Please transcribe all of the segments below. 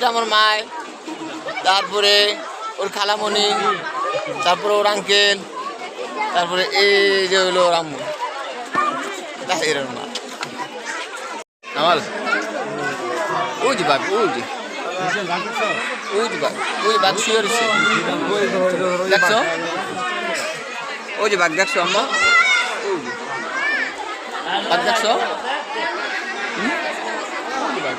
এটা আমার মায় তারপরে ওর খালামণি, তারপরে ওর আঙ্কেল তারপরে এই যে হলো ওর আম্মু। মা। আমার ওই যে বাঘ, ওই যে। ওই যে যে বাঘ দেখছ? আম্মা? বাঘ হুম? ওই যে বাঘ।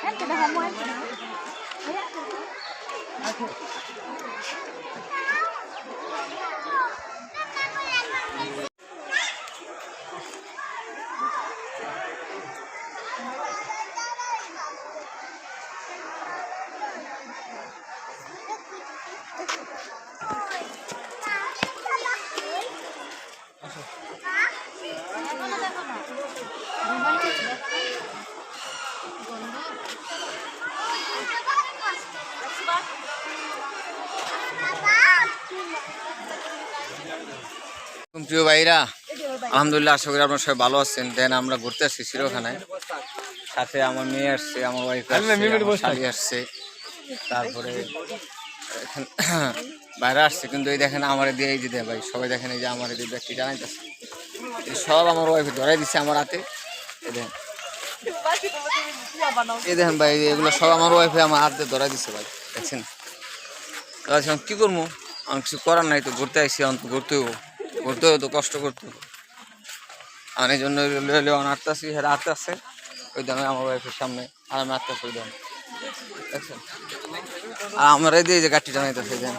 ওই যে দুটো ওই প্রিয় ভাইরা আলহামদুলিল্লাহ আশা করি আপনারা সবাই ভালো আছেন। দেন আমরা ঘুরতে আসছি চিড়খানায় সাথে আমার মেয়ে আসছে আমার ওয়াইফ শালি আসছে। তারপরে বাইরে আসছে কিন্তু এই দেখেন আমার দিয়ে এই যে দেয় ভাই সবাই দেখেন এই যে আমার এই ব্যক্তি জানাইতেছে এই সব আমার ওয়াইফ ধরাই দিচ্ছে আমার হাতে। এই দেখেন। এই দেখেন ভাই এগুলো সব আমার ওয়াইফে আমার হাতে ধরাই দিচ্ছে ভাই। দেখছেন আচ্ছা কী আমি কী করব? আমি কিছু করার নাই তো, ঘুরতে আসছি তো ঘুরতে হব ঘুরতে হব তো কষ্ট করতে হব আর এই জন্য আটতে আসছি হ্যাঁ আটতে আসছে ওই দামে আমার ওয়াইফের সামনে আর আমি আটতে ওই দামে দেখছেন আর আমার দিয়ে যে গাড়িটা সেই দেন